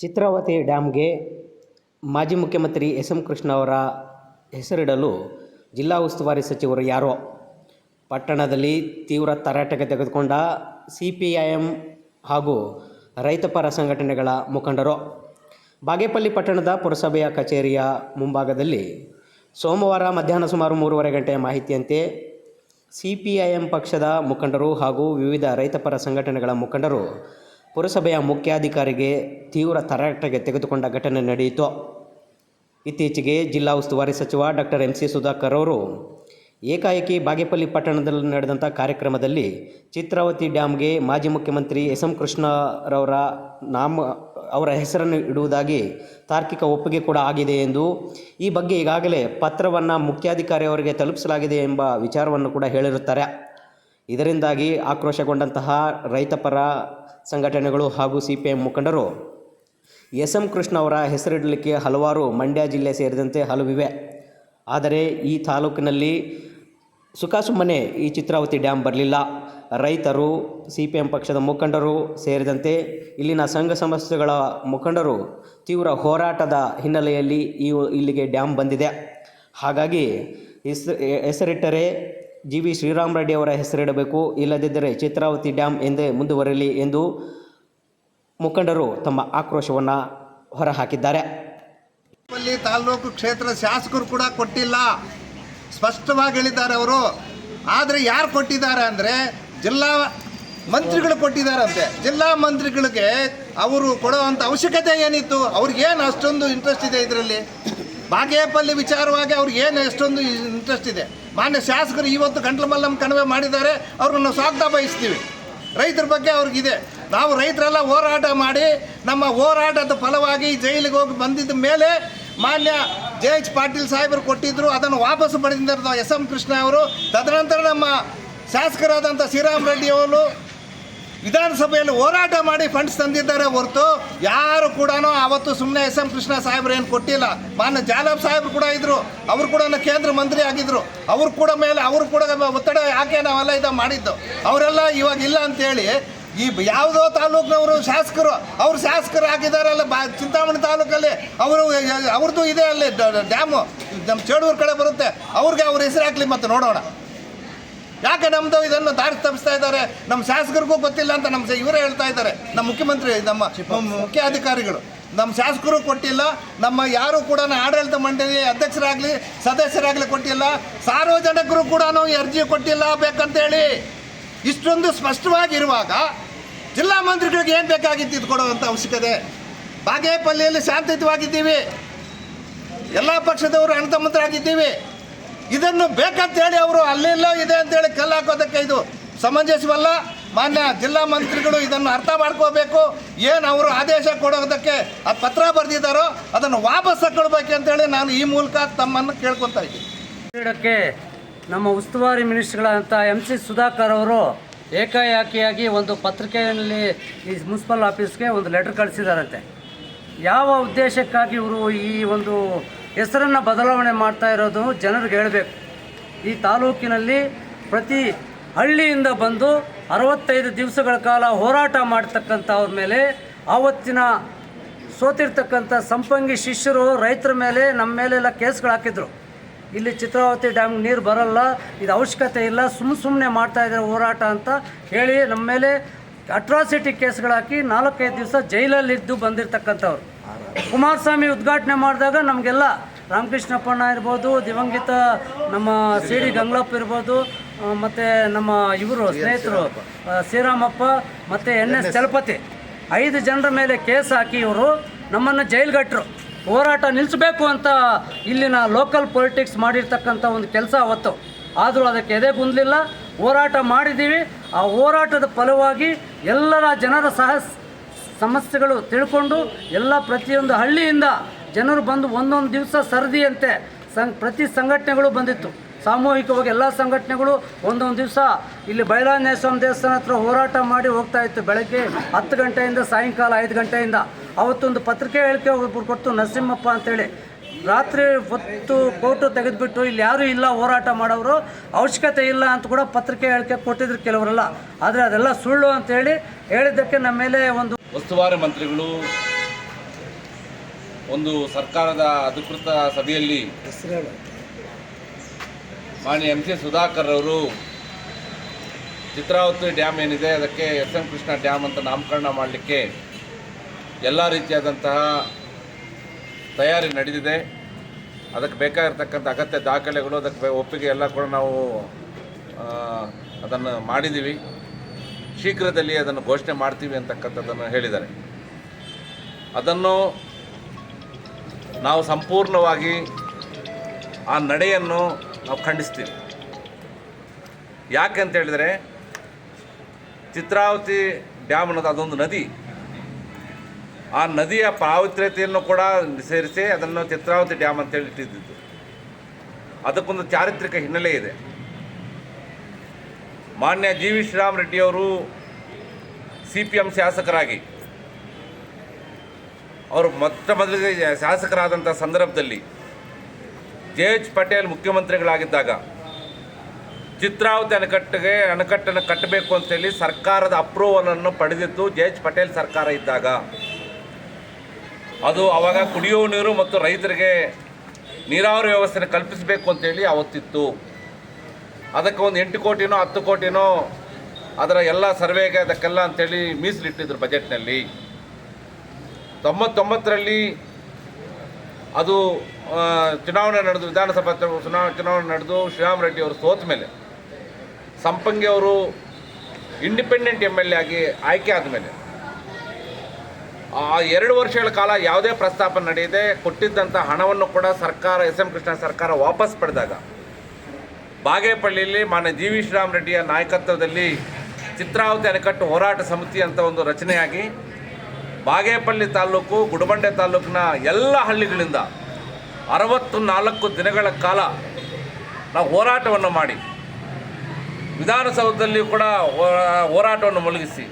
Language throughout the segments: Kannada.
ಚಿತ್ರಾವತಿ ಡ್ಯಾಮ್ಗೆ ಮಾಜಿ ಮುಖ್ಯಮಂತ್ರಿ ಎಸ್ ಎಂ ಕೃಷ್ಣ ಅವರ ಹೆಸರಿಡಲು ಜಿಲ್ಲಾ ಉಸ್ತುವಾರಿ ಸಚಿವರು ಯಾರೋ? ಪಟ್ಟಣದಲ್ಲಿ ತೀವ್ರ ತರಾಟೆಗೆ ತೆಗೆದುಕೊಂಡ ಸಿ ಪಿ ಐ ಎಂ ಹಾಗೂ ರೈತಪರ ಸಂಘಟನೆಗಳ ಮುಖಂಡರು. ಬಾಗೇಪಲ್ಲಿ ಪಟ್ಟಣದ ಪುರಸಭೆಯ ಕಚೇರಿಯ ಮುಂಭಾಗದಲ್ಲಿ ಸೋಮವಾರ ಮಧ್ಯಾಹ್ನ ಸುಮಾರು ಮೂರುವರೆ ಗಂಟೆಯ ಮಾಹಿತಿಯಂತೆ ಸಿ ಪಿ ಐ ಎಂ ಪಕ್ಷದ ಮುಖಂಡರು ಹಾಗೂ ವಿವಿಧ ರೈತಪರ ಸಂಘಟನೆಗಳ ಮುಖಂಡರು ಪುರಸಭೆಯ ಮುಖ್ಯಾಧಿಕಾರಿಗೆ ತೀವ್ರ ತರಾಟೆಗೆ ತೆಗೆದುಕೊಂಡ ಘಟನೆ ನಡೆಯಿತು. ಇತ್ತೀಚೆಗೆ ಜಿಲ್ಲಾ ಉಸ್ತುವಾರಿ ಸಚಿವ ಡಾಕ್ಟರ್ ಎಂ. ಸಿ. ಸುಧಾಕರ್ ಅವರು ಏಕಾಏಕಿ ಬಾಗೇಪಲ್ಲಿ ಪಟ್ಟಣದಲ್ಲಿ ನಡೆದಂಥ ಕಾರ್ಯಕ್ರಮದಲ್ಲಿ ಚಿತ್ರಾವತಿ ಡ್ಯಾಮ್ಗೆ ಮಾಜಿ ಮುಖ್ಯಮಂತ್ರಿ ಎಸ್. ಎಂ. ಕೃಷ್ಣರವರ ನಾಮ, ಅವರ ಹೆಸರನ್ನು ಇಡುವುದಾಗಿ ತಾರ್ಕಿಕ ಒಪ್ಪಿಗೆ ಕೂಡ ಆಗಿದೆ ಎಂದು ಈ ಬಗ್ಗೆ ಈಗಾಗಲೇ ಪತ್ರವನ್ನು ಮುಖ್ಯಾಧಿಕಾರಿ ಅವರಿಗೆ ತಲುಪಿಸಲಾಗಿದೆ ಎಂಬ ವಿಚಾರವನ್ನು ಕೂಡ ಹೇಳಿರುತ್ತಾರೆ. ಇದರಿಂದಾಗಿ ಆಕ್ರೋಶಗೊಂಡಂತಹ ರೈತಪರ ಸಂಘಟನೆಗಳು ಹಾಗೂ ಸಿ ಪಿ ಎಂ ಮುಖಂಡರು ಎಸ್ ಎಂ ಕೃಷ್ಣ ಅವರ ಹೆಸರಿಡಲಿಕ್ಕೆ ಹಲವಾರು ಮಂಡ್ಯ ಜಿಲ್ಲೆ ಸೇರಿದಂತೆ ಹಲವಿವೆ. ಆದರೆ ಈ ತಾಲೂಕಿನಲ್ಲಿ ಸುಖಾಸುಮ್ಮನೆ ಈ ಚಿತ್ರಾವತಿ ಡ್ಯಾಮ್ ಬರಲಿಲ್ಲ. ರೈತರು ಸಿ ಪಿ ಎಂ ಪಕ್ಷದ ಮುಖಂಡರು ಸೇರಿದಂತೆ ಇಲ್ಲಿನ ಸಂಘ ಸಂಸ್ಥೆಗಳ ಮುಖಂಡರು ತೀವ್ರ ಹೋರಾಟದ ಹಿನ್ನೆಲೆಯಲ್ಲಿ ಈ ಇಲ್ಲಿಗೆ ಡ್ಯಾಮ್ ಬಂದಿದೆ. ಹಾಗಾಗಿ ಹೆಸರಿಟ್ಟರೆ ಜಿ ವಿ ಶ್ರೀರಾಮ್ ರೆಡ್ಡಿ ಅವರ ಹೆಸರಿಡಬೇಕು. ಇಲ್ಲದಿದ್ದರೆ ಚಿತ್ರಾವತಿ ಡ್ಯಾಮ್ ಎಂದೇ ಮುಂದುವರಿಯಲಿ ಎಂದು ಮುಖಂಡರು ತಮ್ಮ ಆಕ್ರೋಶವನ್ನು ಹೊರಹಾಕಿದ್ದಾರೆ. ತಾಲೂಕು ಕ್ಷೇತ್ರ ಶಾಸಕರು ಕೂಡ ಕೊಟ್ಟಿಲ್ಲ. ಸ್ಪಷ್ಟವಾಗಿ ಹೇಳಿದ್ದಾರೆ ಅವರು. ಆದರೆ ಯಾರು ಕೊಟ್ಟಿದ್ದಾರೆ ಅಂದರೆ ಜಿಲ್ಲಾ ಮಂತ್ರಿಗಳು ಕೊಟ್ಟಿದ್ದಾರಂತೆ. ಜಿಲ್ಲಾ ಮಂತ್ರಿಗಳಿಗೆ ಅವರು ಕೊಡುವಂಥ ಅವಶ್ಯಕತೆ ಏನಿತ್ತು? ಅವ್ರಿಗೇನು ಅಷ್ಟೊಂದು ಇಂಟ್ರೆಸ್ಟ್ ಇದೆ ಇದರಲ್ಲಿ? ಬಾಗೇಪಲ್ಲಿ ವಿಚಾರವಾಗಿ ಅವ್ರಿಗೆ ಏನು ಎಷ್ಟೊಂದು ಇಂಟ್ರೆಸ್ಟ್ ಇದೆ? ಮಾನ್ಯ ಶಾಸಕರು ಇವತ್ತು ಗಂಟ್ಲು ಮಲ್ಲಮ್ಮ ಕಣಿವೆ ಮಾಡಿದ್ದಾರೆ. ಅವ್ರನ್ನ ನಾವು ಸ್ವಾಗತ ಬಯಸ್ತೀವಿ. ರೈತರ ಬಗ್ಗೆ ಅವ್ರಿಗಿದೆ. ನಾವು ರೈತರೆಲ್ಲ ಹೋರಾಟ ಮಾಡಿ ನಮ್ಮ ಹೋರಾಟದ ಫಲವಾಗಿ ಜೈಲಿಗೆ ಹೋಗಿ ಬಂದಿದ್ದ ಮೇಲೆ ಮಾನ್ಯ ಜೆ ಎಚ್ ಪಾಟೀಲ್ ಸಾಹೇಬರು ಕೊಟ್ಟಿದ್ದರು ಅದನ್ನು ವಾಪಸ್ಸು ಪಡೆದಿದ್ದಾರೆ ಎಸ್ ಎಂ ಕೃಷ್ಣ ಅವರು. ತದನಂತರ ನಮ್ಮ ಶಾಸಕರಾದಂಥ ಶ್ರೀರಾಮ್ ರೆಡ್ಡಿ ಅವರು ವಿಧಾನಸಭೆಯಲ್ಲಿ ಹೋರಾಟ ಮಾಡಿ ಫಂಡ್ಸ್ ತಂದಿದ್ದಾರೆ ಹೊರತು ಯಾರು ಕೂಡ ಅವತ್ತು ಸುಮ್ಮನೆ ಎಸ್ ಎಂ ಕೃಷ್ಣ ಸಾಹೇಬ್ರು ಏನು ಕೊಟ್ಟಿಲ್ಲ. ಮಾನ್ಯ ಜಾಲಬ್ ಸಾಹೇಬ್ರು ಕೂಡ ಇದ್ದರು ಅವರು ಕೂಡ ಕೇಂದ್ರ ಮಂತ್ರಿ ಆಗಿದ್ರು. ಅವ್ರು ಕೂಡ ಮೇಲೆ, ಅವರು ಕೂಡ ಒತ್ತಡ ಯಾಕೆ ನಾವೆಲ್ಲ ಇದು ಮಾಡಿದ್ದು? ಅವರೆಲ್ಲ ಇವಾಗ ಇಲ್ಲ ಅಂತೇಳಿ ಈ ಯಾವುದೋ ತಾಲೂಕಿನವರು ಶಾಸಕರು, ಅವರು ಶಾಸಕರು ಆಗಿದ್ದಾರಲ್ಲ ಬಾ, ಚಿಂತಾಮಣಿ ತಾಲೂಕಲ್ಲಿ. ಅವರು ಅವ್ರದ್ದು ಇದೆ ಅಲ್ಲಿ ಡ್ಯಾಮು ನಮ್ಮ ಚೇಡೂರು ಕಡೆ ಬರುತ್ತೆ. ಅವ್ರಿಗೆ ಅವ್ರ ಹೆಸರು ಹಾಕ್ಲಿ ಮತ್ತೆ ನೋಡೋಣ. ಯಾಕೆ ನಮ್ಮದು ಇದನ್ನು ದಾರಿ ತಪ್ಪಿಸ್ತಾ ಇದ್ದಾರೆ? ನಮ್ಮ ಶಾಸಕರಿಗೂ ಗೊತ್ತಿಲ್ಲ ಅಂತ ನಮ್ಮ ಇವರೇ ಹೇಳ್ತಾ ಇದ್ದಾರೆ. ನಮ್ಮ ಮುಖ್ಯಮಂತ್ರಿ, ನಮ್ಮ ಮುಖ್ಯಾಧಿಕಾರಿಗಳು ನಮ್ಮ ಶಾಸಕರು ಕೊಟ್ಟಿಲ್ಲ. ನಮ್ಮ ಯಾರು ಕೂಡ ಆಡಳಿತ ಮಂಡಳಿ ಅಧ್ಯಕ್ಷರಾಗಲಿ, ಸದಸ್ಯರಾಗಲಿ ಕೊಟ್ಟಿಲ್ಲ. ಸಾರ್ವಜನಿಕರು ಕೂಡ ನಾವು ಅರ್ಜಿ ಕೊಟ್ಟಿಲ್ಲ ಬೇಕಂತೇಳಿ. ಇಷ್ಟೊಂದು ಸ್ಪಷ್ಟವಾಗಿರುವಾಗ ಜಿಲ್ಲಾ ಮಂತ್ರಿಗಳಿಗೆ ಏನು ಬೇಕಾಗಿತ್ತು ಇದು ಕೊಡುವಂಥ ಅವಶ್ಯಕತೆ? ಬಾಗೇಪಲ್ಲಿಯಲ್ಲಿ ಶಾಂತಿಯುತವಾಗಿದ್ದೀವಿ. ಎಲ್ಲ ಪಕ್ಷದವರು ಅಣ್ಣತಮ್ಮಂತರಾಗಿದ್ದೀವಿ ಇದನ್ನು ಬೇಕಂತೇಳಿ ಅವರು ಅಲ್ಲೆಲ್ಲೋ ಇದೆ ಅಂತೇಳಿ ಹಾಕೋದಕ್ಕೆ ಇದು ಸಮಂಜಸವಲ್ಲ. ಮಾನ್ಯ ಜಿಲ್ಲಾ ಮಂತ್ರಿಗಳು ಇದನ್ನು ಅರ್ಥ ಮಾಡ್ಕೋಬೇಕು. ಏನು ಅವರು ಆದೇಶ ಕೊಡೋದಕ್ಕೆ ಆ ಪತ್ರ ಬರೆದಿದ್ದಾರೋ ಅದನ್ನು ವಾಪಸ್ ತಗೊಳ್ಬೇಕು ಅಂತೇಳಿ ನಾನು ಈ ಮೂಲಕ ತಮ್ಮನ್ನು ಕೇಳ್ಕೊತಾ ಇದ್ದೀನಿ. ಕ್ರೀಡಕ್ಕೆ ನಮ್ಮ ಉಸ್ತುವಾರಿ ಮಿನಿಸ್ಟ್ರುಗಳಂತ ಎಂ ಸಿ ಸುಧಾಕರ್ ಅವರು ಏಕಾಏಕಿಯಾಗಿ ಒಂದು ಪತ್ರಿಕೆಯಲ್ಲಿ ಈ ಮುನ್ಸಿಪಲ್ ಆಫೀಸ್ಗೆ ಒಂದು ಲೆಟರ್ ಕಳಿಸಿದಾರಂತೆ. ಯಾವ ಉದ್ದೇಶಕ್ಕಾಗಿ ಇವರು ಈ ಒಂದು ಹೆಸರನ್ನು ಬದಲಾವಣೆ ಮಾಡ್ತಾ ಇರೋದು ಜನರಿಗೆ ಹೇಳಬೇಕು. ಈ ತಾಲೂಕಿನಲ್ಲಿ ಪ್ರತಿ ಹಳ್ಳಿಯಿಂದ ಬಂದು ಅರವತ್ತೈದು ದಿವಸಗಳ ಕಾಲ ಹೋರಾಟ ಮಾಡ್ತಕ್ಕಂಥವ್ರ ಮೇಲೆ, ಆವತ್ತಿನ ಸೋತಿರ್ತಕ್ಕಂಥ ಸಂಪಂಗಿ ಶಿಷ್ಯರು ರೈತರ ಮೇಲೆ, ನಮ್ಮ ಮೇಲೆಲ್ಲ ಕೇಸ್ಗಳು ಹಾಕಿದ್ರು. ಇಲ್ಲಿ ಚಿತ್ರಾವತಿ ಡ್ಯಾಮ್ಗೆ ನೀರು ಬರಲ್ಲ, ಇದು ಅವಶ್ಯಕತೆ ಇಲ್ಲ ಸುಮ್ಮ ಸುಮ್ಮನೆ ಮಾಡ್ತಾ ಇದ್ದಾರೆ ಹೋರಾಟ ಅಂತ ಹೇಳಿ ನಮ್ಮ ಮೇಲೆ ಅಟ್ರಾಸಿಟಿ ಕೇಸ್ಗಳು ಹಾಕಿ ನಾಲ್ಕೈದು ದಿವಸ ಜೈಲಲ್ಲಿದ್ದು ಬಂದಿರತಕ್ಕಂಥವ್ರು. ಕುಮಾರಸ್ವಾಮಿ ಉದ್ಘಾಟನೆ ಮಾಡಿದಾಗ ನಮಗೆಲ್ಲ ರಾಮಕೃಷ್ಣಪ್ಪಣ್ಣ ಇರ್ಬೋದು, ದಿವಂಗಿತ ನಮ್ಮ ಸಿ ಡಿ ಗಂಗ್ಲಪ್ಪ ಇರ್ಬೋದು ಮತ್ತು ನಮ್ಮ ಇವರು ಸ್ನೇಹಿತರು ಶ್ರೀರಾಮಪ್ಪ ಮತ್ತು ಎನ್ ಎಸ್ ಚಲಪತಿ ಐದು ಜನರ ಮೇಲೆ ಕೇಸ್ ಹಾಕಿ ಇವರು ನಮ್ಮನ್ನು ಜೈಲ್ಗಟ್ಟರು ಹೋರಾಟ ನಿಲ್ಲಿಸಬೇಕು ಅಂತ ಇಲ್ಲಿನ ಲೋಕಲ್ ಪೊಲಿಟಿಕ್ಸ್ ಮಾಡಿರ್ತಕ್ಕಂಥ ಒಂದು ಕೆಲಸ ಅವತ್ತು. ಆದರೂ ಅದಕ್ಕೆ ಎದೆ ಬಂದಲಿಲ್ಲ ಹೋರಾಟ ಮಾಡಿದ್ದೀವಿ. ಆ ಹೋರಾಟದ ಫಲವಾಗಿ ಎಲ್ಲರ ಜನರ ಸಹ ಸಮಸ್ಯೆಗಳು ತಿಳ್ಕೊಂಡು ಎಲ್ಲ ಪ್ರತಿಯೊಂದು ಹಳ್ಳಿಯಿಂದ ಜನರು ಬಂದು ಒಂದೊಂದು ದಿವಸ ಸರದಿಯಂತೆ ಸಂ ಪ್ರತಿ ಸಂಘಟನೆಗಳು ಬಂದಿತ್ತು. ಸಾಮೂಹಿಕವಾಗಿ ಎಲ್ಲ ಸಂಘಟನೆಗಳು ಒಂದೊಂದು ದಿವಸ ಇಲ್ಲಿ ಬೈಲಾನೇಶ್ವರ ಸ್ವಾಮಿ ದೇವಸ್ಥಾನ ಹತ್ರ ಹೋರಾಟ ಮಾಡಿ ಹೋಗ್ತಾ ಇತ್ತು ಬೆಳಗ್ಗೆ ಹತ್ತು ಗಂಟೆಯಿಂದ ಸಾಯಂಕಾಲ ಐದು ಗಂಟೆಯಿಂದ. ಅವತ್ತೊಂದು ಪತ್ರಿಕೆ ಹೇಳಿಕೆ ಒಬ್ಬರು ಕೊಟ್ಟು ನರಸಿಂಹಪ್ಪ ಅಂತೇಳಿ. ರಾತ್ರಿ ಹೊತ್ತು ಕೋಟು ತೆಗೆದುಬಿಟ್ಟು ಇಲ್ಲಿ ಯಾರೂ ಇಲ್ಲ ಹೋರಾಟ ಮಾಡೋರು ಅವಶ್ಯಕತೆ ಇಲ್ಲ ಅಂತ ಕೂಡ ಪತ್ರಿಕೆ ಹೇಳಿಕೆ ಕೊಟ್ಟಿದ್ರು ಕೆಲವರೆಲ್ಲ. ಆದರೆ ಅದೆಲ್ಲ ಸುಳ್ಳು ಅಂತೇಳಿ ಹೇಳಿದ್ದಕ್ಕೆ ನಮ್ಮ ಮೇಲೆ ಒಂದು ಉಸ್ತುವಾರಿ ಮಂತ್ರಿಗಳು ಒಂದು ಸರ್ಕಾರದ ಅಧಿಕೃತ ಸಭೆಯಲ್ಲಿ ಮಾನ್ಯ ಎಂ ಸಿ ಸುಧಾಕರ್ ಅವರು, ಚಿತ್ರಾವತಿ ಡ್ಯಾಮ್ ಏನಿದೆ, ಅದಕ್ಕೆ ಎಸ್ ಎಂ ಕೃಷ್ಣ ಡ್ಯಾಮ್ ಅಂತ ನಾಮಕರಣ ಮಾಡಲಿಕ್ಕೆ ಎಲ್ಲ ರೀತಿಯಾದಂತಹ ತಯಾರಿ ನಡೆದಿದೆ. ಅದಕ್ಕೆ ಬೇಕಾಗಿರ್ತಕ್ಕಂಥ ಅಗತ್ಯ ದಾಖಲೆಗಳು, ಅದಕ್ಕೆ ಒಪ್ಪಿಗೆ ಎಲ್ಲ ಕೂಡ ನಾವು ಅದನ್ನು ಮಾಡಿದ್ದೀವಿ. ಶೀಘ್ರದಲ್ಲಿ ಅದನ್ನು ಘೋಷಣೆ ಮಾಡ್ತೀವಿ ಅಂತಕ್ಕಂಥದ್ದನ್ನು ಹೇಳಿದ್ದಾರೆ. ಅದನ್ನು ನಾವು ಸಂಪೂರ್ಣವಾಗಿ ಆ ನಡೆಯನ್ನು ನಾವು ಖಂಡಿಸ್ತೀವಿ. ಯಾಕೆ ಅಂತ ಹೇಳಿದರೆ ಚಿತ್ರಾವತಿ ಡ್ಯಾಮ್ ಅನ್ನೋದು ಅದೊಂದು ನದಿ. ಆ ನದಿಯ ಪಾವಿತ್ರ್ಯತೆಯನ್ನು ಕೂಡ ಸೇರಿಸಿ ಅದನ್ನು ಚಿತ್ರಾವತಿ ಡ್ಯಾಮ್ ಅಂತೇಳಿ ಇಟ್ಟಿದ್ದು. ಅದಕ್ಕೊಂದು ಚಾರಿತ್ರಿಕ ಹಿನ್ನೆಲೆ ಇದೆ. ಮಾನ್ಯ ಜಿ ವಿ ಶ್ರೀರಾಮ್ ರೆಡ್ಡಿಯವರು ಸಿ ಪಿ ಎಂ ಶಾಸಕರಾಗಿ, ಅವರು ಮೊತ್ತ ಮೊದಲಿಗೆ ಶಾಸಕರಾದಂಥ ಸಂದರ್ಭದಲ್ಲಿ ಜೆ ಎಚ್ ಪಟೇಲ್ ಮುಖ್ಯಮಂತ್ರಿಗಳಾಗಿದ್ದಾಗ ಚಿತ್ರಾವತಿ ಅಣೆಕಟ್ಟಿಗೆ ಅಣೆಕಟ್ಟನ್ನು ಕಟ್ಟಬೇಕು ಅಂತೇಳಿ ಸರ್ಕಾರದ ಅಪ್ರೂವಲನ್ನು ಪಡೆದಿದ್ದು ಜೆ ಎಚ್ ಪಟೇಲ್ ಸರ್ಕಾರ ಇದ್ದಾಗ. ಅದು ಅವಾಗ ಕುಡಿಯುವ ನೀರು ಮತ್ತು ರೈತರಿಗೆ ನೀರಾವರಿ ವ್ಯವಸ್ಥೆನ ಕಲ್ಪಿಸಬೇಕು ಅಂತೇಳಿ ಅವತ್ತಿತ್ತು ಅದಕ್ಕೆ ಒಂದು ಎಂಟು ಕೋಟಿನೋ ಹತ್ತು ಕೋಟಿನೋ ಅದರ ಎಲ್ಲ ಸರ್ವೆಗೆ ಅದಕ್ಕೆಲ್ಲ ಅಂತೇಳಿ ಮೀಸಲಿಟ್ಟಿದ್ರು ಬಜೆಟ್ನಲ್ಲಿ ತೊಂಬತ್ತೊಂಬತ್ತರಲ್ಲಿ ಅದು ಚುನಾವಣೆ ನಡೆದು, ವಿಧಾನಸಭಾ ಚುನಾವಣೆ ಚುನಾವಣೆ ನಡೆದು ಶ್ರೀರಾಮ್ ರೆಡ್ಡಿ ಅವರು ಸೋತ ಮೇಲೆ, ಸಂಪಂಗಿ ಅವರು ಇಂಡಿಪೆಂಡೆಂಟ್ ಎಂ ಎಲ್ ಆಗಿ ಆಯ್ಕೆ ಆದಮೇಲೆ ಆ ಎರಡು ವರ್ಷಗಳ ಕಾಲ ಯಾವುದೇ ಪ್ರಸ್ತಾಪ ನಡೆಯದೆ ಕೊಟ್ಟಿದ್ದಂಥ ಹಣವನ್ನು ಕೂಡ ಸರ್ಕಾರ, ಎಸ್ ಎಂ ಕೃಷ್ಣ ಸರ್ಕಾರ ವಾಪಸ್ ಪಡೆದಾಗ, ಬಾಗೇಪಳ್ಳಿಯಲ್ಲಿ ಮಾನ್ಯ ಜಿ ವಿ ಶ್ರೀರಾಮ್ ರೆಡ್ಡಿಯ ನಾಯಕತ್ವದಲ್ಲಿ ಚಿತ್ರಾವತಿ ಅಣೆಕಟ್ಟು ಹೋರಾಟ ಸಮಿತಿ ಅಂತ ಒಂದು ರಚನೆಯಾಗಿ ಬಾಗೇಪಳ್ಳಿ ತಾಲೂಕು, ಗುಡಬಂಡೆ ತಾಲೂಕಿನ ಎಲ್ಲ ಹಳ್ಳಿಗಳಿಂದ ಅರವತ್ತು ನಾಲ್ಕು ದಿನಗಳ ಕಾಲ ನಾವು ಹೋರಾಟವನ್ನು ಮಾಡಿ, ವಿಧಾನಸೌಧದಲ್ಲಿ ಕೂಡ ಹೋರಾಟವನ್ನು ಮುಳುಗಿಸಿ,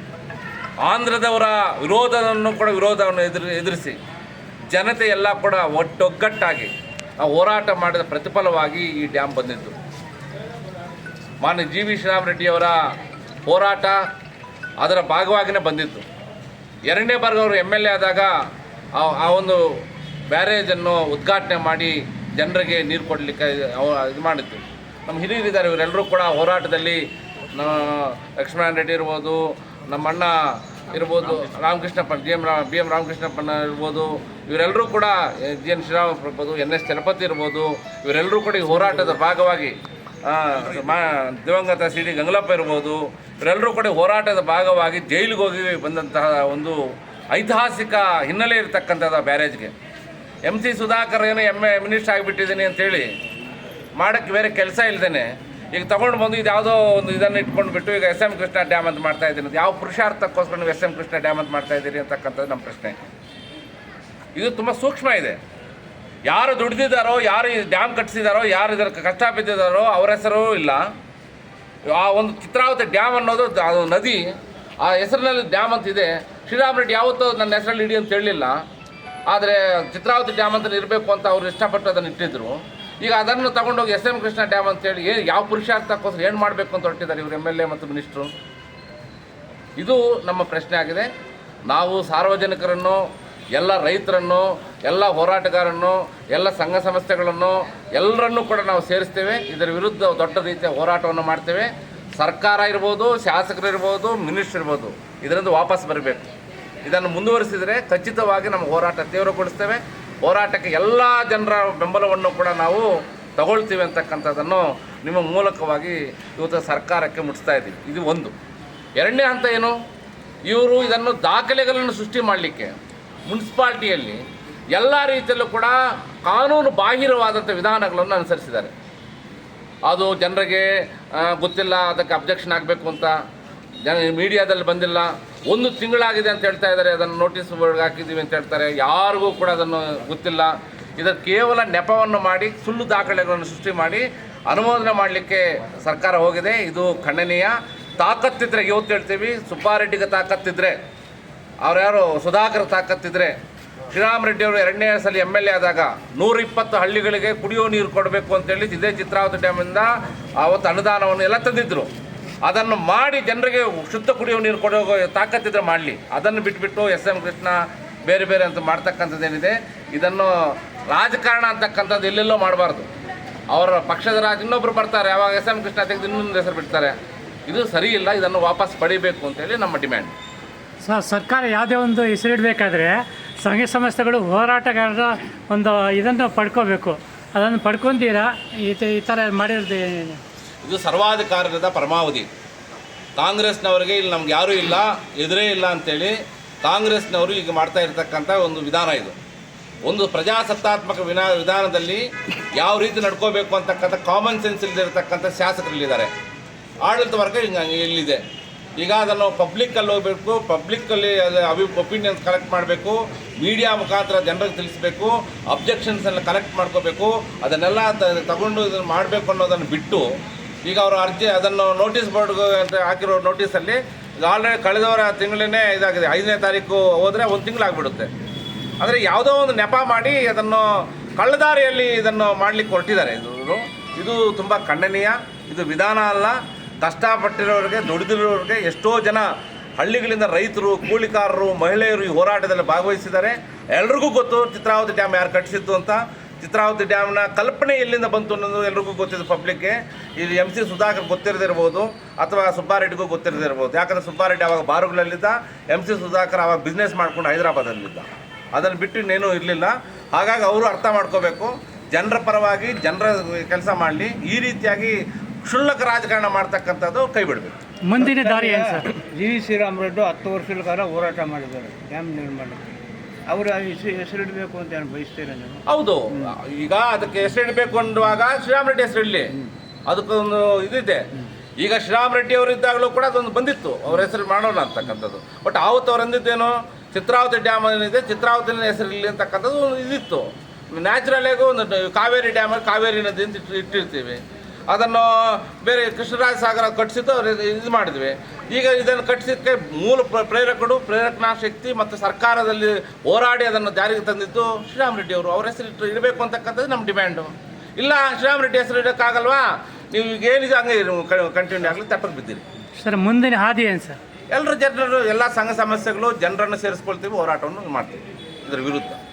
ಆಂಧ್ರದವರ ವಿರೋಧವನ್ನು ಕೂಡ ವಿರೋಧವನ್ನು ಎದುರು, ಎದುರಿಸಿ, ಜನತೆ ಎಲ್ಲ ಕೂಡ ಒಟ್ಟೊಗ್ಗಟ್ಟಾಗಿ ನಾವು ಹೋರಾಟ ಮಾಡಿದ ಪ್ರತಿಫಲವಾಗಿ ಈ ಡ್ಯಾಮ್ ಬಂದಿದ್ದು ಮಾನ್ಯ ಜಿ ವಿ ಶ್ರೀರಾಮ್ ರೆಡ್ಡಿಯವರ ಹೋರಾಟ ಅದರ ಭಾಗವಾಗಿಯೇ ಬಂದಿತ್ತು. ಎರಡನೇ ಬಾರಿ ಅವರು ಎಂ ಎಲ್ ಎ ಆದಾಗ ಆ- ಒಂದು ಬ್ಯಾರೇಜನ್ನು ಉದ್ಘಾಟನೆ ಮಾಡಿ ಜನರಿಗೆ ನೀರು ಕೊಡಲಿಕ್ಕೆ ಇದು ಮಾಡಿದ್ದು ನಮ್ಮ ಹಿರಿಯರಿದ್ದಾರೆ ಇವರೆಲ್ಲರೂ ಕೂಡ ಹೋರಾಟದಲ್ಲಿ ಲಕ್ಷ್ಮಣ ರೆಡ್ಡಿ ಇರ್ಬೋದು, ನಮ್ಮ ಅಣ್ಣ ಇರ್ಬೋದು ರಾಮಕೃಷ್ಣಪ್ಪ ಜಿ ಎಂ ರಾ, ಬಿ ಎಂ ರಾಮಕೃಷ್ಣಪ್ಪನ ಇರ್ಬೋದು, ಇವರೆಲ್ಲರೂ ಕೂಡ ಜಿ ಎನ್ ಶ್ರೀರಾಮಪ್ಪ ಇರ್ಬೋದು, ಎನ್ ಎಸ್ ಚಲಪತಿ ಇರ್ಬೋದು, ಇವರೆಲ್ಲರೂ ಕೂಡ ಈ ಹೋರಾಟದ ಭಾಗವಾಗಿ ಮಾ, ದಿವಂಗತ ಸಿ ಡಿ ಗಂಗಲಪ್ಪ ಇರ್ಬೋದು ಇವರೆಲ್ಲರೂ ಕೂಡ ಹೋರಾಟದ ಭಾಗವಾಗಿ ಜೈಲಿಗೆ ಹೋಗಿ ಬಂದಂತಹ ಒಂದು ಐತಿಹಾಸಿಕ ಹಿನ್ನೆಲೆ ಇರತಕ್ಕಂಥದ್ದು ಆ ಬ್ಯಾರೇಜ್ಗೆ. ಎಂ ಸಿ ಸುಧಾಕರ್ ಏನೋ ಎಂ ಎ ಮಿನಿಸ್ಟರ್ ಆಗಿಬಿಟ್ಟಿದ್ದೀನಿ ಅಂತೇಳಿ ಮಾಡೋಕ್ಕೆ ಬೇರೆ ಕೆಲಸ ಇಲ್ದೇನೆ, ಈಗ ತೊಗೊಂಡು ಬಂದು ಇದು ಯಾವುದೋ ಒಂದು ಇದನ್ನು ಇಟ್ಕೊಂಡು ಬಿಟ್ಟು ಈಗ ಎಸ್ ಎಂ ಕೃಷ್ಣ ಡ್ಯಾಮ್ ಅಂತ ಮಾಡ್ತಾ ಇದ್ದೀನಿ. ಯಾವ ಪುರುಷಾರ್ಥಕ್ಕೋಸ್ಕರ ನೀವು ಎಸ್ ಎಂ ಕೃಷ್ಣ ಡ್ಯಾಮ್ ಅಂತ ಮಾಡ್ತಾ ಇದ್ದೀರಿ ಅಂತಕ್ಕಂಥದ್ದು ನಮ್ಮ ಪ್ರಶ್ನೆ. ಇದು ತುಂಬ ಸೂಕ್ಷ್ಮ ಇದೆ. ಯಾರು ದುಡಿದಿದ್ದಾರೋ, ಯಾರು ಡ್ಯಾಮ್ ಕಟ್ಟಿಸಿದಾರೋ, ಯಾರು ಇದರ ಕಷ್ಟ ಬಿದ್ದಿದ್ದಾರೋ ಅವ್ರ ಹೆಸರು ಇಲ್ಲ. ಆ ಒಂದು ಚಿತ್ರಾವತಿ ಡ್ಯಾಮ್ ಅನ್ನೋದು ಅದು ನದಿ, ಆ ಹೆಸರಿನಲ್ಲಿ ಡ್ಯಾಮ್ ಅಂತ ಇದೆ. ಶ್ರೀರಾಮ್ ರೆಡ್ಡಿ ಯಾವತ್ತೂ ನನ್ನ ಹೆಸರಲ್ಲಿ ಇಡಿ ಅಂತ ಹೇಳಲಿಲ್ಲ. ಆದರೆ ಚಿತ್ರಾವತಿ ಡ್ಯಾಮ್ ಅಂತ ಇರಬೇಕು ಅಂತ ಅವ್ರು ಇಷ್ಟಪಟ್ಟು ಅದನ್ನು ಇಟ್ಟಿದ್ರು. ಈಗ ಅದನ್ನು ತಗೊಂಡೋಗಿ ಎಸ್ ಎಂ ಕೃಷ್ಣ ಡ್ಯಾಮ್ ಅಂತೇಳಿ ಏನು ಯಾವ ಪುರುಷಾರ್ಥಕ್ಕೋಸ್ಕರ ಏನು ಮಾಡಬೇಕು ಅಂತ ಹೊರಟಿದ್ದಾರೆ ಇವರು ಎಂ ಎಲ್ ಎ ಮತ್ತು ಮಿನಿಸ್ಟ್ರು? ಇದು ನಮ್ಮ ಪ್ರಶ್ನೆ ಆಗಿದೆ. ನಾವು ಸಾರ್ವಜನಿಕರನ್ನು ಎಲ್ಲ ರೈತರನ್ನು, ಎಲ್ಲ ಹೋರಾಟಗಾರನ್ನು, ಎಲ್ಲ ಸಂಘ ಸಂಸ್ಥೆಗಳನ್ನು ಎಲ್ಲರನ್ನೂ ಕೂಡ ನಾವು ಸೇರಿಸ್ತೇವೆ. ಇದರ ವಿರುದ್ಧ ದೊಡ್ಡ ರೀತಿಯ ಹೋರಾಟವನ್ನು ಮಾಡ್ತೇವೆ. ಸರ್ಕಾರ ಇರ್ಬೋದು, ಶಾಸಕರು ಇರ್ಬೋದು, ಮಿನಿಸ್ಟರ್ ಇರ್ಬೋದು, ಇದರಿಂದ ವಾಪಸ್ ಬರಬೇಕು. ಇದನ್ನು ಮುಂದುವರಿಸಿದರೆ ಖಚಿತವಾಗಿ ನಮ್ಮ ಹೋರಾಟ ತೀವ್ರಗೊಳಿಸ್ತೇವೆ. ಹೋರಾಟಕ್ಕೆ ಎಲ್ಲ ಜನರ ಬೆಂಬಲವನ್ನು ಕೂಡ ನಾವು ತಗೊಳ್ತೀವಿ ಅಂತಕ್ಕಂಥದ್ದನ್ನು ನಿಮ್ಮ ಮೂಲಕವಾಗಿ ಇವತ್ತು ಸರ್ಕಾರಕ್ಕೆ ಮುಟ್ಟಿಸ್ತಾ ಇದ್ದೀವಿ. ಇದು ಒಂದು. ಎರಡನೇ ಹಂತ ಏನು? ಇವರು ಇದನ್ನು ದಾಖಲೆಗಳನ್ನು ಸೃಷ್ಟಿ ಮಾಡಲಿಕ್ಕೆ ಮುನ್ಸಿಪಾಲ್ಟಿಯಲ್ಲಿ ಎಲ್ಲ ರೀತಿಯಲ್ಲೂ ಕೂಡ ಕಾನೂನು ಬಾಹಿರವಾದಂಥ ವಿಧಾನಗಳನ್ನು ಅನುಸರಿಸಿದ್ದಾರೆ. ಅದು ಜನರಿಗೆ ಗೊತ್ತಿಲ್ಲ, ಅದಕ್ಕೆ ಅಬ್ಜೆಕ್ಷನ್ ಆಗಬೇಕು ಅಂತ, ಜನ ಮೀಡಿಯಾದಲ್ಲಿ ಬಂದಿಲ್ಲ. ಒಂದು ತಿಂಗಳಾಗಿದೆ ಅಂತ ಹೇಳ್ತಾ ಇದ್ದಾರೆ, ಅದನ್ನು ನೋಟಿಸ್ ಬೋರ್ಡ್ ಹಾಕಿದ್ದೀವಿ ಅಂತ ಹೇಳ್ತಾರೆ. ಯಾರಿಗೂ ಕೂಡ ಅದನ್ನು ಗೊತ್ತಿಲ್ಲ. ಇದಕ್ಕೆ ಕೇವಲ ನೆಪವನ್ನು ಮಾಡಿ, ಸುಳ್ಳು ದಾಖಲೆಗಳನ್ನು ಸೃಷ್ಟಿ ಮಾಡಿ, ಅನುಮೋದನೆ ಮಾಡಲಿಕ್ಕೆ ಸರ್ಕಾರ ಹೋಗಿದೆ. ಇದು ಖಂಡನೀಯ. ತಾಕತ್ತಿದ್ರೆ, ಇವತ್ತು ಹೇಳ್ತೀವಿ, ಸುಬ್ಬಾರೆಡ್ಡಿಗೆ ತಾಕತ್ತಿದ್ರೆ ಯಾರು ಸುಧಾಕರ್ ತಾಕತ್ತಿದ್ರೆ ಶ್ರೀರಾಮ್ ರೆಡ್ಡಿ ಅವರು ಎರಡನೇ ಸಲ ಎಂ ಎಲ್ ಎ ಆದಾಗ ನೂರ ಇಪ್ಪತ್ತು ಹಳ್ಳಿಗಳಿಗೆ ಕುಡಿಯೋ ನೀರು ಕೊಡಬೇಕು ಅಂತೇಳಿ ಇದೇ ಚಿತ್ರಾವತಿ ಡ್ಯಾಮಿಂದ ಅವತ್ತು ಅನುದಾನವನ್ನು ಎಲ್ಲ ತಂದಿದ್ರು. ಅದನ್ನು ಮಾಡಿ ಜನರಿಗೆ ಶುದ್ಧ ಕುಡಿಯೋ ನೀರು ಕೊಡೋ ತಾಕತ್ತಿದ್ರೆ ಮಾಡಲಿ. ಅದನ್ನು ಬಿಟ್ಬಿಟ್ಟು ಎಸ್ ಎಂ ಕೃಷ್ಣ ಬೇರೆ ಬೇರೆ ಅಂತ ಮಾಡ್ತಕ್ಕಂಥದ್ದೇನಿದೆ ಇದನ್ನು ರಾಜಕಾರಣ ಅಂತಕ್ಕಂಥದ್ದು ಎಲ್ಲೆಲ್ಲೋ ಮಾಡಬಾರ್ದು. ಅವರ ಪಕ್ಷದ ರಾಜ ಇನ್ನೊಬ್ರು ಬರ್ತಾರೆ, ಯಾವಾಗ ಎಸ್ ಎಂ ಕೃಷ್ಣ ತೆಗೆದು ಇನ್ನೊಂದು ಹೆಸರು ಬಿಡ್ತಾರೆ. ಇದು ಸರಿ ಇಲ್ಲ ಇದನ್ನು ವಾಪಸ್ ಪಡಿಬೇಕು ಅಂತೇಳಿ ನಮ್ಮ ಡಿಮ್ಯಾಂಡ್. ಸ, ಸರ್ಕಾರ ಯಾವುದೇ ಒಂದು ಹೆಸರಿಡಬೇಕಾದ್ರೆ ಸಂಘ ಸಂಸ್ಥೆಗಳು ಹೋರಾಟಗಾರರ ಒಂದು ಇದನ್ನು ಪಡ್ಕೋಬೇಕು. ಅದನ್ನು ಪಡ್ಕೊಂತೀರಾ ಈ ಈ ಥರ ಮಾಡಿರೋದು? ಇದು ಸರ್ವಾಧಿಕಾರದ ಪರಮಾವಧಿ. ಕಾಂಗ್ರೆಸ್ನವ್ರಿಗೆ ಇಲ್ಲಿ ನಮ್ಗೆ ಯಾರೂ ಇಲ್ಲ, ಎದುರೇ ಇಲ್ಲ ಅಂತೇಳಿ ಕಾಂಗ್ರೆಸ್ನವರು ಈಗ ಮಾಡ್ತಾ ಇರತಕ್ಕಂಥ ಒಂದು ವಿಧಾನ ಇದು. ಒಂದು ಪ್ರಜಾಸತ್ತಾತ್ಮಕ ವಿನಾ, ವಿಧಾನದಲ್ಲಿ ಯಾವ ರೀತಿ ನಡ್ಕೋಬೇಕು ಅಂತಕ್ಕಂಥ ಕಾಮನ್ ಸೆನ್ಸ್ ಇಲ್ಲದಿರತಕ್ಕಂಥ ಶಾಸಕರಲ್ಲಿದ್ದಾರೆ ಆಡಳಿತ ವರ್ಗ ಇಲ್ಲಿದೆ. ಈಗ ಅದನ್ನು ಪಬ್ಲಿಕ್ಕಲ್ಲಿ ಹೋಗಬೇಕು ಪಬ್ಲಿಕ್ಕಲ್ಲಿ ಅಭಿ ಒಪಿನಿಯನ್ಸ್ ಕಲೆಕ್ಟ್ ಮಾಡಬೇಕು ಮೀಡಿಯಾ ಮುಖಾಂತರ ಜನರಿಗೆ ತಿಳಿಸ್ಬೇಕು ಅಬ್ಜೆಕ್ಷನ್ಸನ್ನು ಕಲೆಕ್ಟ್ ಮಾಡ್ಕೋಬೇಕು, ಅದನ್ನೆಲ್ಲ ತಗೊಂಡು ಇದನ್ನು ಮಾಡಬೇಕು ಅನ್ನೋದನ್ನು ಬಿಟ್ಟು, ಈಗ ಅವರು ಅರ್ಜಿ ಅದನ್ನು ನೋಟಿಸ್ ಬೋರ್ಡ್ ಅಂತ ಹಾಕಿರೋ ನೋಟಿಸಲ್ಲಿ ಆಲ್ರೆಡಿ ಕಳೆದವರ ತಿಂಗಳೇ ಇದಾಗಿದೆ. ಐದನೇ ತಾರೀಕು ಹೋದರೆ ಒಂದು ತಿಂಗಳಾಗ್ಬಿಡುತ್ತೆ ಆದರೆ ಯಾವುದೋ ಒಂದು ನೆಪ ಮಾಡಿ ಅದನ್ನು ಕಳ್ಳದಾರಿಯಲ್ಲಿ ಇದನ್ನು ಮಾಡಲಿಕ್ಕೆ ಹೊರಟಿದ್ದಾರೆ. ಇದು ಇದು ತುಂಬ ಖಂಡನೀಯ, ಇದು ವಿಧಾನ ಅಲ್ಲ. ಕಷ್ಟಪಟ್ಟಿರೋರಿಗೆ, ದುಡಿದಿರೋರಿಗೆ ಎಷ್ಟೋ ಜನ ಹಳ್ಳಿಗಳಿಂದ ರೈತರು, ಕೂಲಿಕಾರರು, ಮಹಿಳೆಯರು ಈ ಹೋರಾಟದಲ್ಲಿ ಭಾಗವಹಿಸಿದ್ದಾರೆ. ಎಲ್ರಿಗೂ ಗೊತ್ತು ಚಿತ್ರಾವತಿ ಡ್ಯಾಮ್ ಯಾರು ಕಟ್ಟಿಸಿದ್ದು ಅಂತ. ಚಿತ್ರಾವತಿ ಡ್ಯಾಮ್ನ ಕಲ್ಪನೆ ಎಲ್ಲಿಂದ ಬಂತು ಅನ್ನೋದು ಎಲ್ರಿಗೂ ಗೊತ್ತಿದೆ ಪಬ್ಲಿಕ್ಗೆ ಇದು ಎಂ ಸಿ ಸುಧಾಕರ್ ಗೊತ್ತಿರದಿರ್ಬೋದು, ಅಥವಾ ಸುಬ್ಬಾರೆಡ್ಡಿಗೂ ಗೊತ್ತಿರದಿರ್ಬೋದು. ಯಾಕಂದರೆ ಸುಬ್ಬಾರೆಡ್ಡಿ ಅವಾಗ ಬಾರುಗಳಲ್ಲಿದ್ದ ಎಂ ಸಿ ಸುಧಾಕರ್ ಅವಾಗ ಬಿಸ್ನೆಸ್ ಮಾಡ್ಕೊಂಡು ಹೈದರಾಬಾದಲ್ಲಿದ್ದ. ಅದನ್ನು ಬಿಟ್ಟು ಇನ್ನೇನೂ ಇರಲಿಲ್ಲ. ಹಾಗಾಗಿ ಅವರು ಅರ್ಥ ಮಾಡ್ಕೋಬೇಕು. ಜನರ ಪರವಾಗಿ ಜನರ ಕೆಲಸ ಮಾಡಲಿ. ಈ ರೀತಿಯಾಗಿ ಕ್ಷುಲ್ಲಕ ರಾಜಕಾರಣ ಮಾಡ್ತಕ್ಕಂಥದ್ದು ಕೈ ಬಿಡಬೇಕು. ಮುಂದಿನ ದಾರಿ ಏನು sir? G. V. Sriram Reddy ಹತ್ತು ವರ್ಷಗಳ ಕಾಲ ಹೋರಾಟ ಮಾಡಿದ್ದಾರೆ ಡ್ಯಾಮ್ ನಿರ್ಮಾಣಕ್ಕೆ. ಅವರು ಹೆಸರು ಹೆಸರಿಡಬೇಕು ಅಂತ ಏನು ಬಯಸ್ತೀರ ನೀವು? ಹೌದು ಈಗ ಅದಕ್ಕೆ ಹೆಸರಿಡಬೇಕು ಅನ್ನುವಾಗ ಶ್ರೀರಾಮ್ ರೆಡ್ಡಿ ಹೆಸರಿಡಲಿ. ಇಡಲಿ ಅದಕ್ಕೊಂದು ಇದಿದೆ. ಈಗ ಶ್ರೀರಾಮ್ ರೆಡ್ಡಿ ಅವರು ಇದ್ದಾಗಲೂ ಕೂಡ ಅದೊಂದು ಬಂದಿತ್ತು. ಅವ್ರ ಹೆಸರು ಮಾಡೋಣ ಅಂತಕ್ಕಂಥದ್ದು. ಬಟ್ ಆವತ್ತು ಅವ್ರು ಅಂದಿದ್ದೇನು ಚಿತ್ರಾವತಿ ಡ್ಯಾಮ್ ಏನಿದೆ ಚಿತ್ರಾವತಿನ ಹೆಸರು ಇರಲಿ ಅಂತಕ್ಕಂಥದ್ದು ಒಂದು ಇದಿತ್ತು. ನ್ಯಾಚುರಲ್ ಆಗಿ ಒಂದು ಕಾವೇರಿ ಡ್ಯಾಮಲ್ಲಿ ಕಾವೇರಿ ನದಿ ಅಂತ ಇಟ್ಟು ಇಟ್ಟಿರ್ತೀವಿ. ಅದನ್ನು ಬೇರೆ ಕೃಷ್ಣರಾಜ ಸಾಗರ ಕಟ್ಟಿಸಿದ್ದು ಅವ್ರು ಇದು- ಮಾಡಿದ್ವಿ. ಈಗ ಇದನ್ನು ಕಟ್ಟಿಸಿದ್ದಕ್ಕೆ ಮೂಲ ಪ್ರ- ಪ್ರೇರಕರು ಪ್ರೇರಕನಾ ಶಕ್ತಿ ಮತ್ತು ಸರ್ಕಾರದಲ್ಲಿ ಹೋರಾಡಿ ಅದನ್ನು ಜಾರಿಗೆ ತಂದಿದ್ದು ಶ್ರೀರಾಮ್ ರೆಡ್ಡಿ ಅವರು. ಅವ್ರ ಹೆಸರು ಇಟ್ಟು ಇಡಬೇಕು ಅಂತಕ್ಕಂಥದ್ದು ನಮ್ಮ ಡಿಮ್ಯಾಂಡು. ಇಲ್ಲ ಶ್ರೀರಾಮ್ ರೆಡ್ಡಿ ಹೆಸರು ಇಡೋಕ್ಕಾಗಲ್ವಾ? ನೀವು ಈಗ ಏನಿದೆ ಹಂಗೆ ಕಂಟಿನ್ಯೂ ಆಗಲಿ ತಪ್ಪಕ್ಕೆ ಬಿದ್ದೀರಿ. ಸರ್ ಮುಂದಿನ ಹಾದಿ ಏನು ಸರ್? ಎಲ್ಲರೂ ಜನರು ಎಲ್ಲ ಸಂಘ ಸಮಸ್ಯೆಗಳು ಜನರನ್ನು ಸೇರಿಸ್ಕೊಳ್ತೀವಿ ಹೋರಾಟವನ್ನು ಮಾಡ್ತೀವಿ. ಇದರ ವಿರುದ್ಧ.